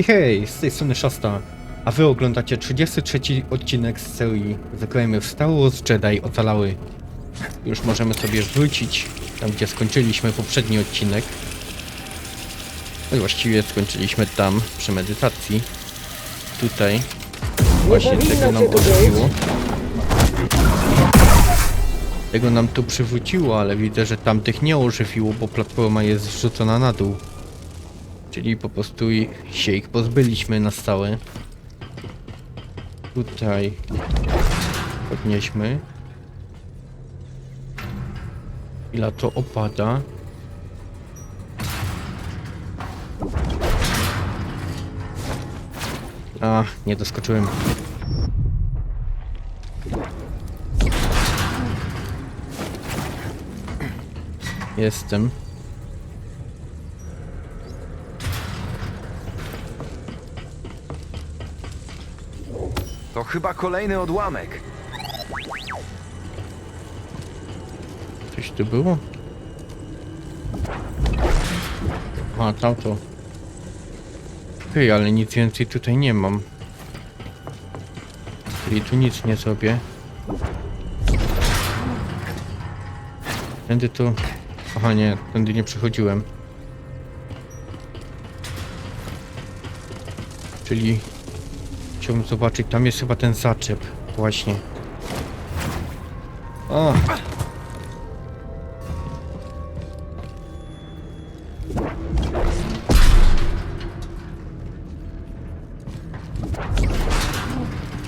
Hej, hej, z tej strony Szasta, a wy oglądacie 33 odcinek z serii Zagrajmy w Star Wars Jedi Ocalały. Już możemy sobie wrócić tam, gdzie skończyliśmy poprzedni odcinek. No i właściwie skończyliśmy tam, przy medytacji. Tutaj. Właśnie tego nam ożywiło. Tego nam tu przywróciło, ale widzę, że tamtych nie ożywiło, bo platforma jest zrzucona na dół. Czyli po prostu się ich pozbyliśmy na stałe. Tutaj podnieśmy. Ile to opada. A, nie doskoczyłem. Jestem. To chyba kolejny odłamek. Coś tu było? A, tamto. Okej, ale nic więcej tutaj nie mam. Czyli tu nic nie zrobię. Tędy to... Aha, nie, tędy nie przechodziłem. Czyli... Chciałbym zobaczyć, tam jest chyba ten zaczep. Właśnie. O!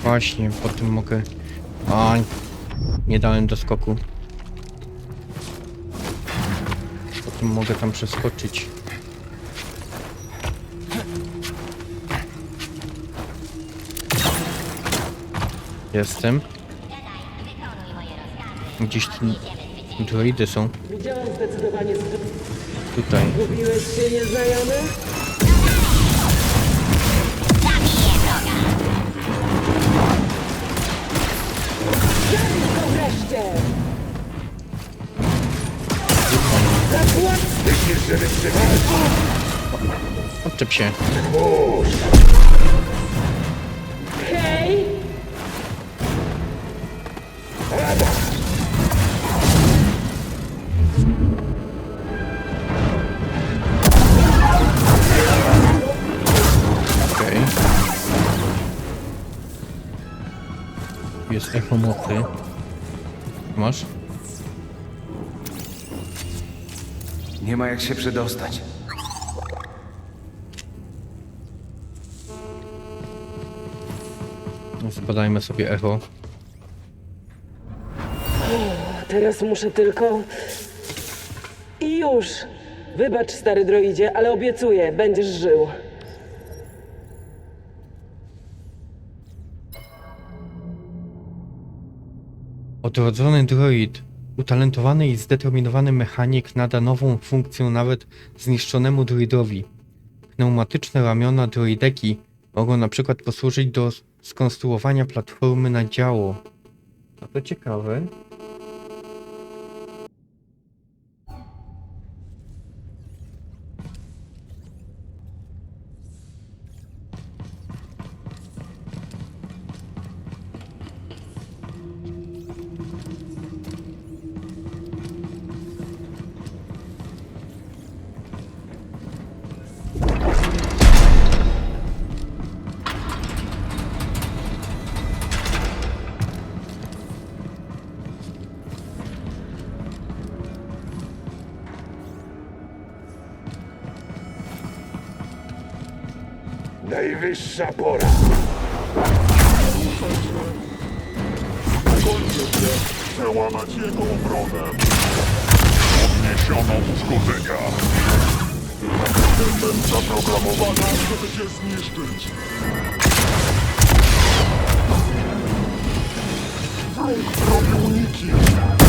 Właśnie, po tym mogę... A, nie dałem do skoku. Po tym mogę tam przeskoczyć. Jestem. Gdzieś tu droidy są. Widziałam zdecydowanie. Tutaj. Gubiłeś się, nieznajomy? Zabij go wreszcie! Zapłać! Odczep się. Jest echo mocy. Masz? Nie ma jak się przedostać. Zbadajmy sobie echo. Teraz muszę tylko... I już! Wybacz, stary droidzie, ale obiecuję, będziesz żył. Odrodzony droid, utalentowany i zdeterminowany mechanik nada nową funkcję nawet zniszczonemu droidowi. Pneumatyczne ramiona droideki mogą na przykład posłużyć do skonstruowania platformy na działo. A to ciekawe. Przełamać jego obronę. Odniesiono uszkodzenia. Jestem zaprogramowana, żeby cię zniszczyć. Wróg robi uniki.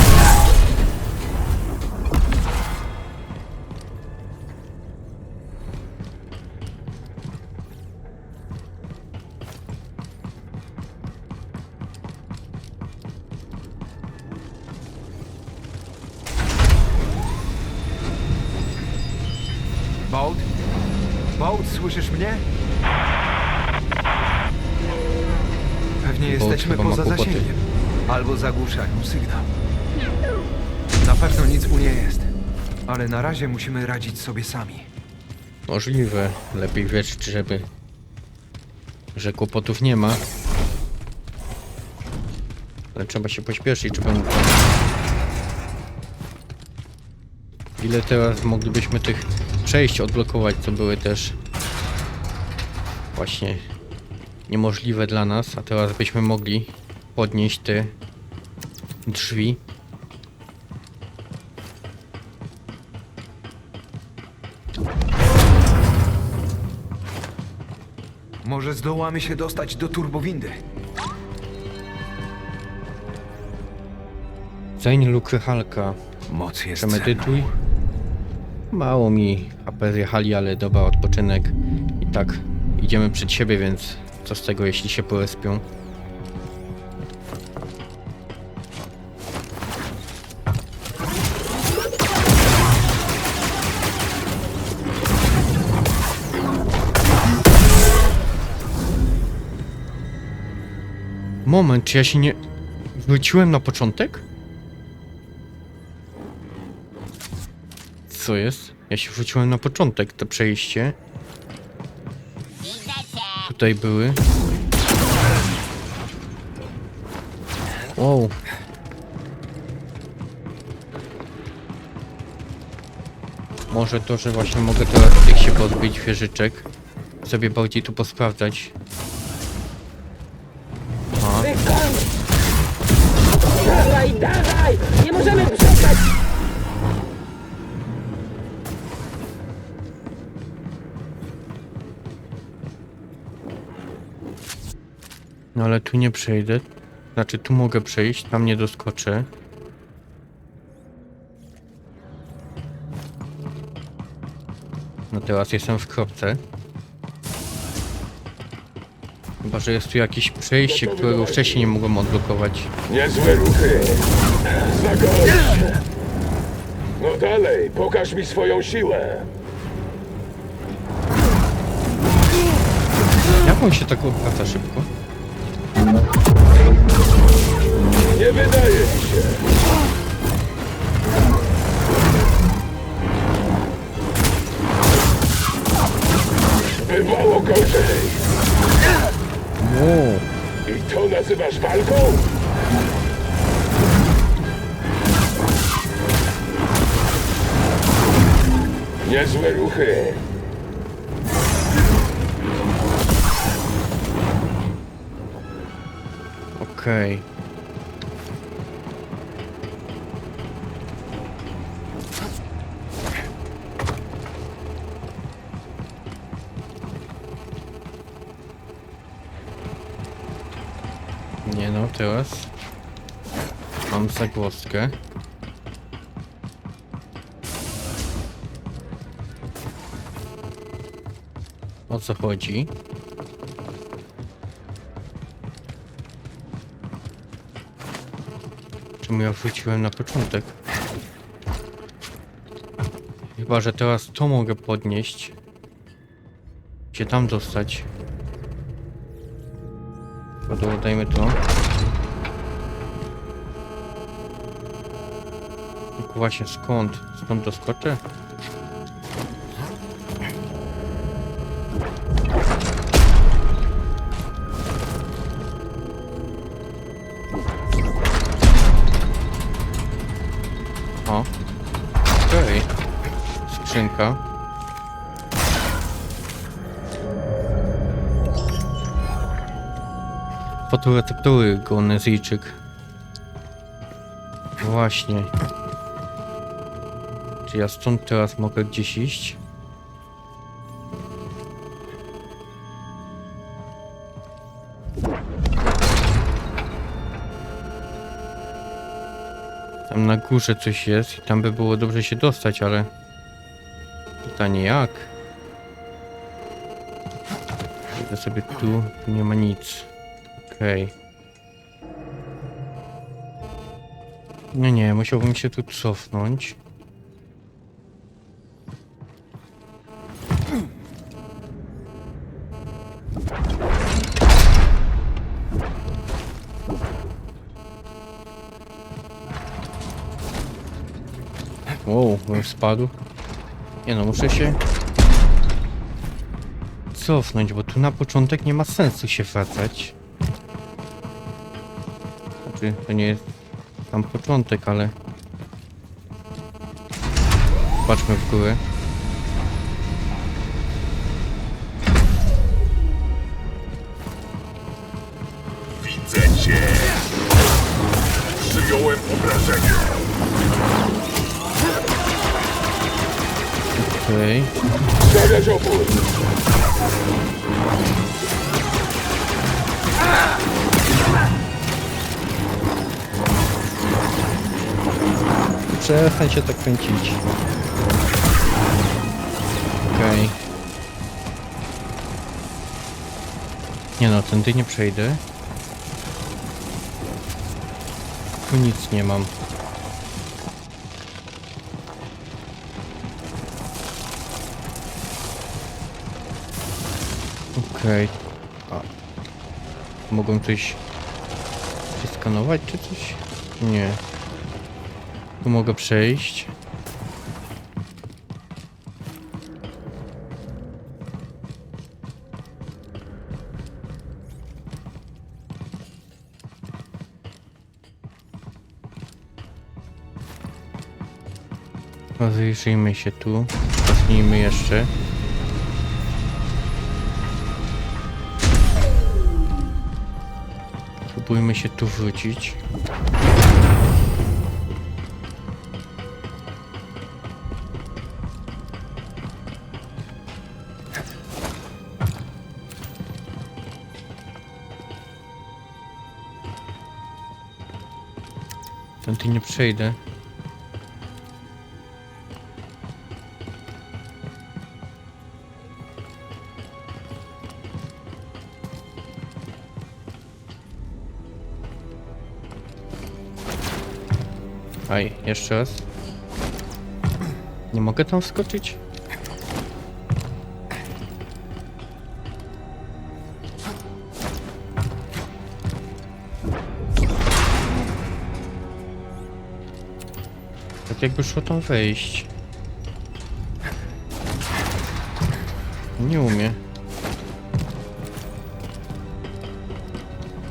Ale na razie musimy radzić sobie sami. Możliwe. Lepiej wierzyć, żeby... że kłopotów nie ma. Ale trzeba się pośpieszyć, żeby... Ile teraz moglibyśmy tych przejść odblokować, co były też właśnie niemożliwe dla nas, a teraz byśmy mogli podnieść te drzwi. Może zdołamy się dostać do turbowindy. Zeń luky Halka. Moc jest Przemedytuj. cenną. Mało mi HP zjechali, ale dobra, odpoczynek. I tak idziemy przed siebie, więc co z tego, jeśli się porespią? Moment, czy ja się nie... Wróciłem na początek? Co jest? Ja się wróciłem na początek, to przejście. Tutaj były. Wow. Może to, że właśnie mogę teraz tych się pozbyć wieżyczek. Sobie bardziej tu posprawdzać. No ale tu nie przejdę. Znaczy tu mogę przejść, tam nie doskoczę. No teraz jestem w kropce. Chyba, że jest tu jakieś przejście, którego wcześniej nie mogłem odblokować. Niezłe ruchy. Zagoń się. No dalej, pokaż mi swoją siłę. Jak on się tak odwraca szybko? Nie wydaje mi się. Bywało gorzej. Wow. I to nazywasz walką? Niezłe ruchy. Okej. Nie no, teraz mam zagwozdkę. O co chodzi? Ja wróciłem na początek? Chyba, że teraz to mogę podnieść. Się tam dostać. Dobra, dajmy to. Właśnie skąd? Skąd doskoczę? Fotoreceptory Gonezyjczyk. Właśnie. Czy ja stąd teraz mogę gdzieś iść? Tam na górze coś jest i tam by było dobrze się dostać, ale... Pytanie jak? Idę sobie tu, tu nie ma nic. Okej. Okay. No nie, musiałbym się tu cofnąć. Wow, już spadł. Nie no, muszę się cofnąć, bo tu na początek nie ma sensu się wracać. Znaczy, to nie jest tam początek, ale... Patrzmy w górę. Widzę cię! Przyjąłem obrażenie! Okej. Stawiać opór! Przestań się tak kręcić. Okej. Nie no, tędy nie przejdę. Tu nic nie mam. Okej. A. Mogą coś przeskanować czy coś? Nie. Tu mogę przejść. Rozejrzyjmy się tu. Zacznijmy jeszcze. Spróbujmy się tu wrócić. Przejdę. Aj, jeszcze raz. Nie mogę tam wskoczyć? Tak jakby szło tam wejść. Nie umie.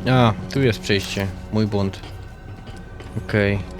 A, tu jest przejście. Mój błąd. Okej. Pod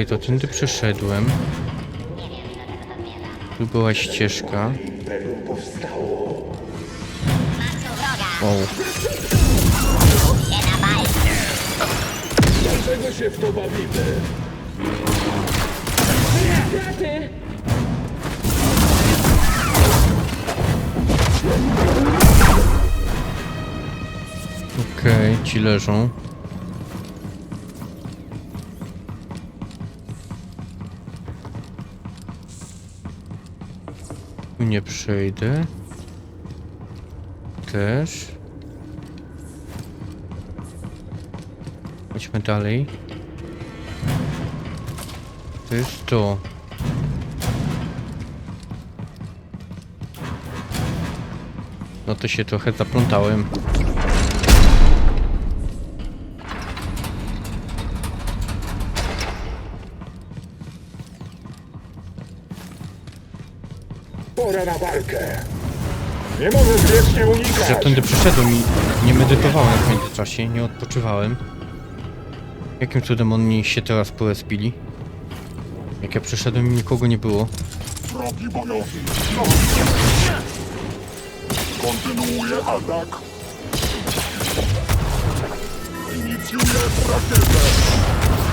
Okej, to tędy przeszedłem. Tu była ścieżka. O, Dlaczego się w to bawimy? Okej, ci leżą. Nie przejdę. Też. Chodźmy dalej. To jest to. No to się trochę zaplątałem. Pora na walkę! Nie możesz wiecznie unikać! że tędy przyszedłem i nie medytowałem w międzyczasie, nie odpoczywałem. Jakim cudem oni się teraz porespili? Jak ja przyszedłem i nikogo nie było. Wrogi bojownik. No. Kontynuuję atak. Inicjuję rakietę.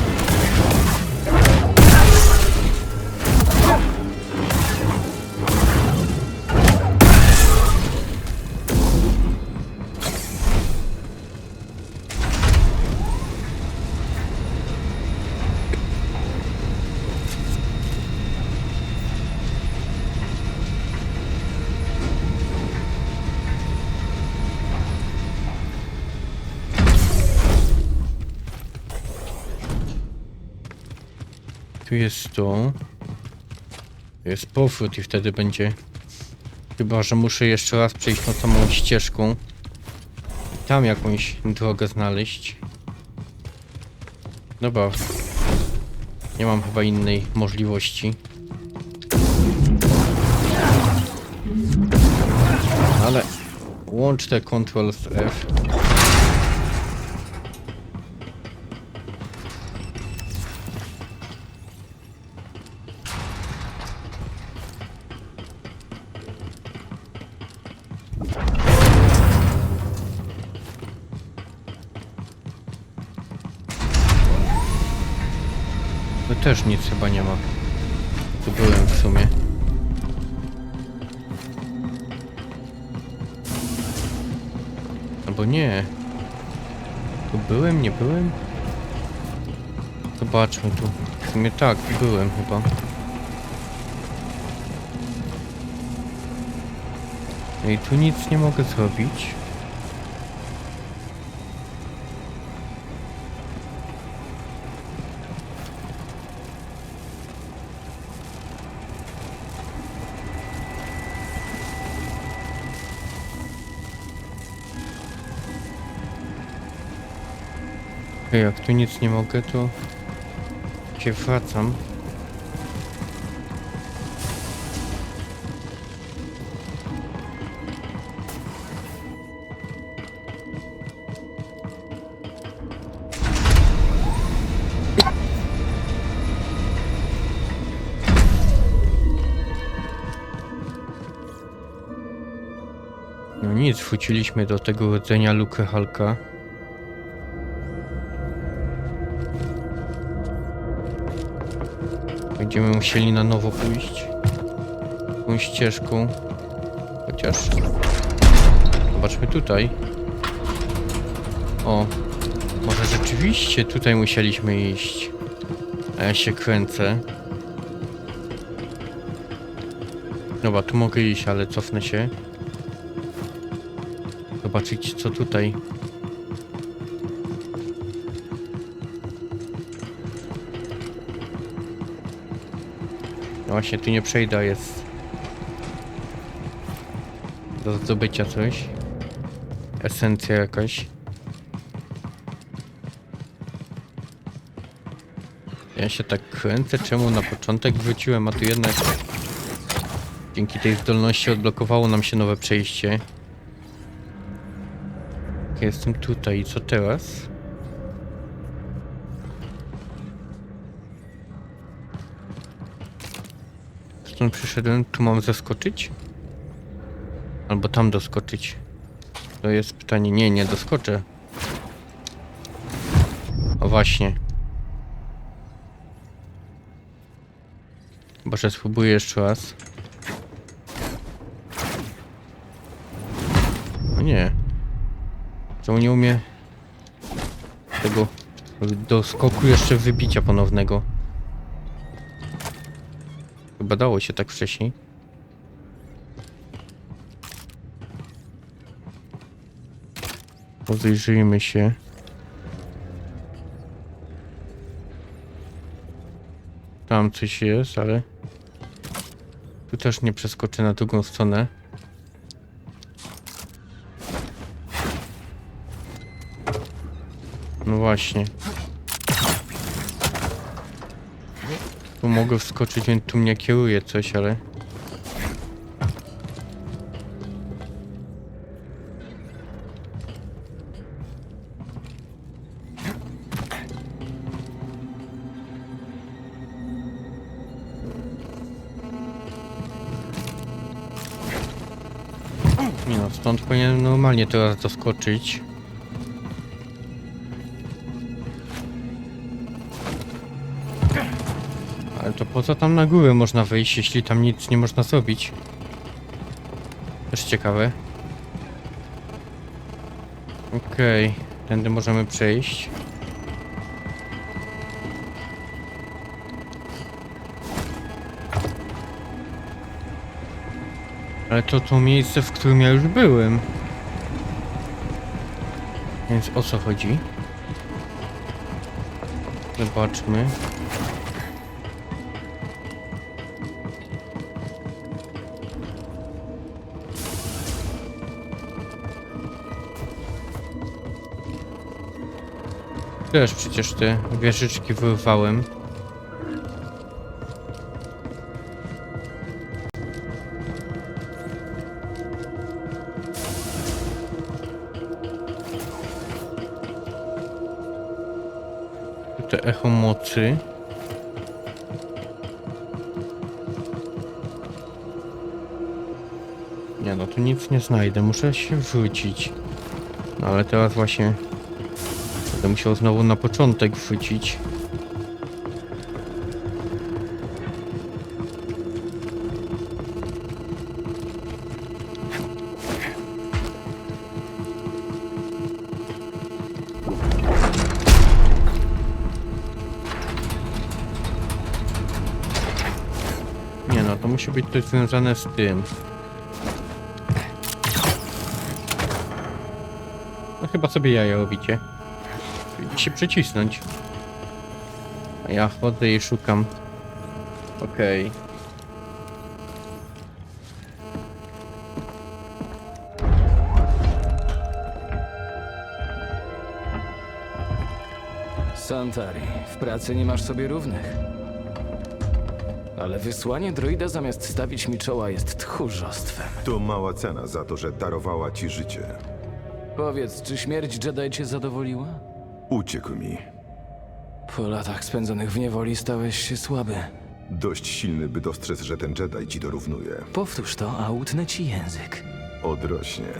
Jest to. Jest powrót i wtedy będzie. Chyba, że muszę jeszcze raz przejść tą samą ścieżką. I tam jakąś drogę znaleźć. Dobra. Nie mam chyba innej możliwości. Ale łącz te Ctrl z F. Zobaczmy tu. W sumie tak, byłem chyba. I tu nic nie mogę zrobić. Jak tu nic nie mogę, to się wracam. No nic, wróciliśmy do tego rdzenia Luke Halka. Będziemy musieli na nowo pójść tą ścieżką. Chociaż... Zobaczmy tutaj. O, może rzeczywiście tutaj musieliśmy iść. A ja się kręcę. Dobra, tu mogę iść, ale cofnę się. Zobaczyć co tutaj. Właśnie, tu nie przejdę, jest do zdobycia coś. Esencja jakaś. Ja się tak kręcę, czemu na początek wróciłem, a tu jednak dzięki tej zdolności odblokowało nam się nowe przejście. Jestem tutaj, co teraz? Stąd przyszedłem, tu mam zaskoczyć? Albo tam doskoczyć? To jest pytanie. Nie, nie doskoczę. O właśnie. Chyba, że spróbuję jeszcze raz. O nie. Czemu nie umie tego do skoku jeszcze wybicia ponownego? Chyba dało się tak wcześniej. Rozejrzyjmy się. Tam coś jest, ale... Tu też nie przeskoczę na drugą stronę. No właśnie. Mogę wskoczyć, więc tu mnie kieruje coś, ale... Nie no, stąd powinienem normalnie teraz doskoczyć. Po co tam na górę można wejść, jeśli tam nic nie można zrobić? Też ciekawe. Okej, tędy możemy przejść. Ale to to miejsce, w którym ja już byłem. Więc o co chodzi? Zobaczmy. Też przecież te wieżyczki wyrwałem. Te echo mocy. Nie no, tu nic nie znajdę, muszę się wrócić. No ale teraz właśnie będę musiał znowu na początek wrócić. Nie no, to musi być coś związane z tym. No chyba sobie jaja robicie. Się przycisnąć. A ja chodzę i szukam. Okej. Santari, w pracy nie masz sobie równych. Ale wysłanie droida zamiast stawić mi czoła jest tchórzostwem. To mała cena za to, że darowała ci życie. Powiedz, czy śmierć Jedi cię zadowoliła? Uciekł mi. Po latach spędzonych w niewoli stałeś się słaby. Dość silny, by dostrzec, że ten Jedi ci dorównuje. Powtórz to, a utnę ci język. Odrośnie.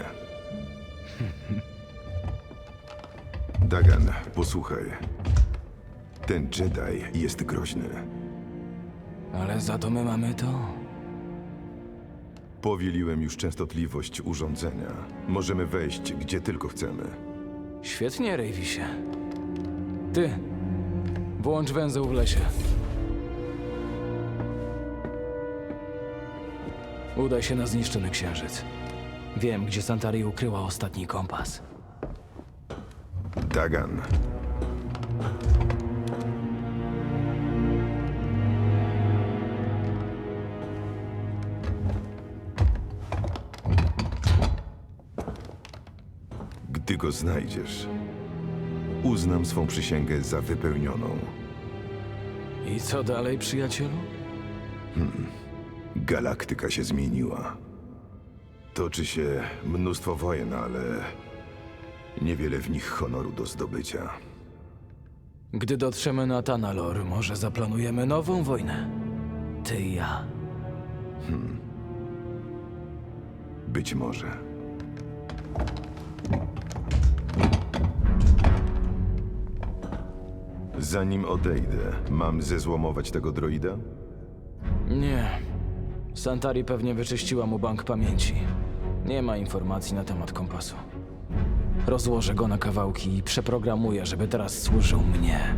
Dagan, posłuchaj. Ten Jedi jest groźny. Ale za to my mamy to. Powieliłem już częstotliwość urządzenia. Możemy wejść, gdzie tylko chcemy. Świetnie, Rejwisie. Ty, włącz węzeł w lesie. Udaj się na zniszczony księżyc. Wiem, gdzie Santari ukryła ostatni kompas. Dagan. Gdy go znajdziesz, uznam swą przysięgę za wypełnioną. I co dalej, przyjacielu? Galaktyka się zmieniła. Toczy się mnóstwo wojen, ale niewiele w nich honoru do zdobycia. Gdy dotrzemy na Tanalor, może zaplanujemy nową wojnę. Ty i ja. Być może. Zanim odejdę, mam zezłomować tego droida? Nie. Santari pewnie wyczyściła mu bank pamięci. Nie ma informacji na temat kompasu. Rozłożę go na kawałki i przeprogramuję, żeby teraz służył mnie.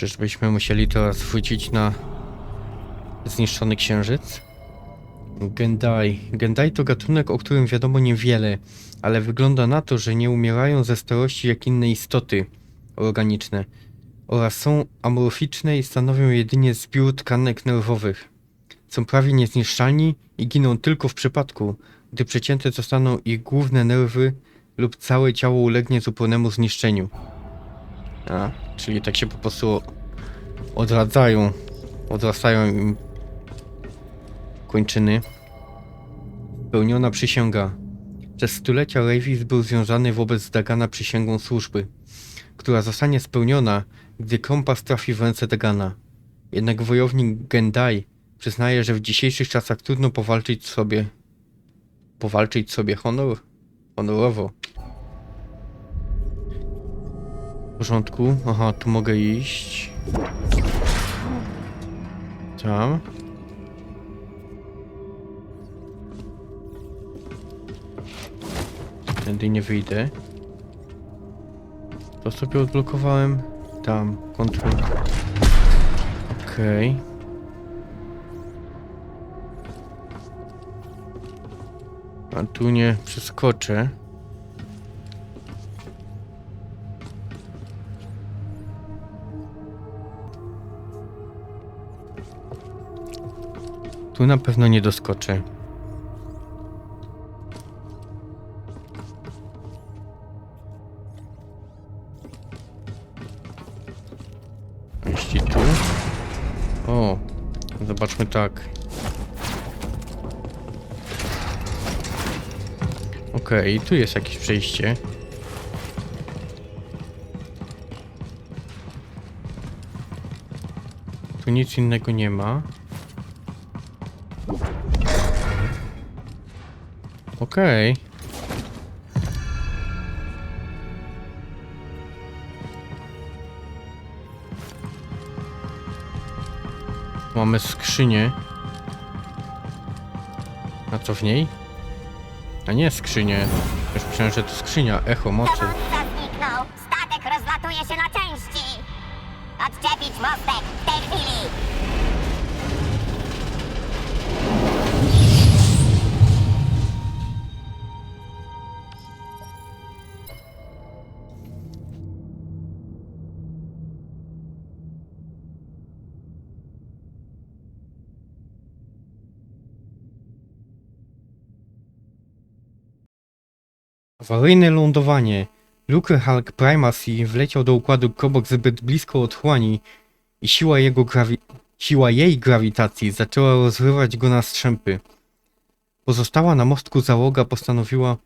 Czyżbyśmy musieli teraz wrócić na zniszczony księżyc? Gendai. Gendai to gatunek, o którym wiadomo niewiele, ale wygląda na to, że nie umierają ze starości jak inne istoty organiczne oraz są amorficzne i stanowią jedynie zbiór tkanek nerwowych. Są prawie niezniszczalni i giną tylko w przypadku, gdy przecięte zostaną ich główne nerwy lub całe ciało ulegnie zupełnemu zniszczeniu. A, czyli tak się po prostu odradzają, odrastają im kończyny. Pełniona przysięga. Przez stulecia Ravis był związany wobec Dagana przysięgą służby, która zostanie spełniona, gdy kompas trafi w ręce Dagana. Jednak wojownik Gendai przyznaje, że w dzisiejszych czasach trudno powalczyć sobie. Powalczyć sobie honor? Honorowo. Porządku. Aha, tu mogę iść. Tam. Tędy nie wyjdę. To sobie odblokowałem. Tam, kontrol. Okej. A tu nie przeskoczę. Tu na pewno nie doskoczę. Jeśli tu. O, zobaczmy tak. Okej, tu jest jakieś przejście. Tu nic innego nie ma. Okej. Mamy skrzynię. A co w niej? A nie skrzynię. Już myślałem, że to skrzynia. Echo mocy. Zniknął. Statek rozlatuje się na części. Odczepić mostek w tej chwili. Awaryjne lądowanie. Luke Hulk Primacy wleciał do układu Kobok zbyt blisko otchłani i siła jego grawi... siła jej grawitacji zaczęła rozrywać go na strzępy. Pozostała na mostku załoga postanowiła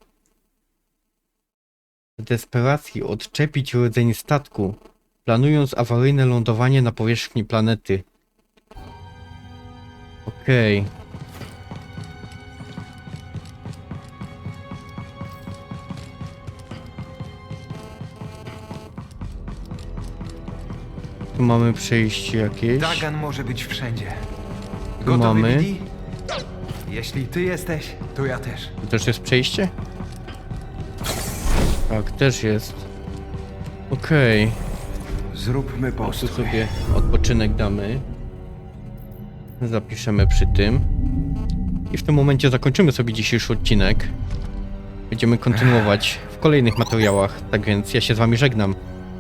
w desperacji odczepić rdzeń statku, planując awaryjne lądowanie na powierzchni planety. Okej. Tu mamy przejście jakieś. Dagan może być wszędzie. Gotowy, mamy. Bidi? Jeśli ty jesteś, to ja też. Tu też jest przejście? Tak, też jest. Okej, Zróbmy tu postój. sobie odpoczynek damy. Zapiszemy przy tym. I w tym momencie zakończymy sobie dzisiejszy odcinek. Będziemy kontynuować w kolejnych materiałach, tak więc ja się z wami żegnam.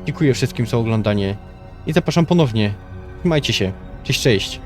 Dziękuję wszystkim za oglądanie i zapraszam ponownie. Trzymajcie się. Cześć, cześć.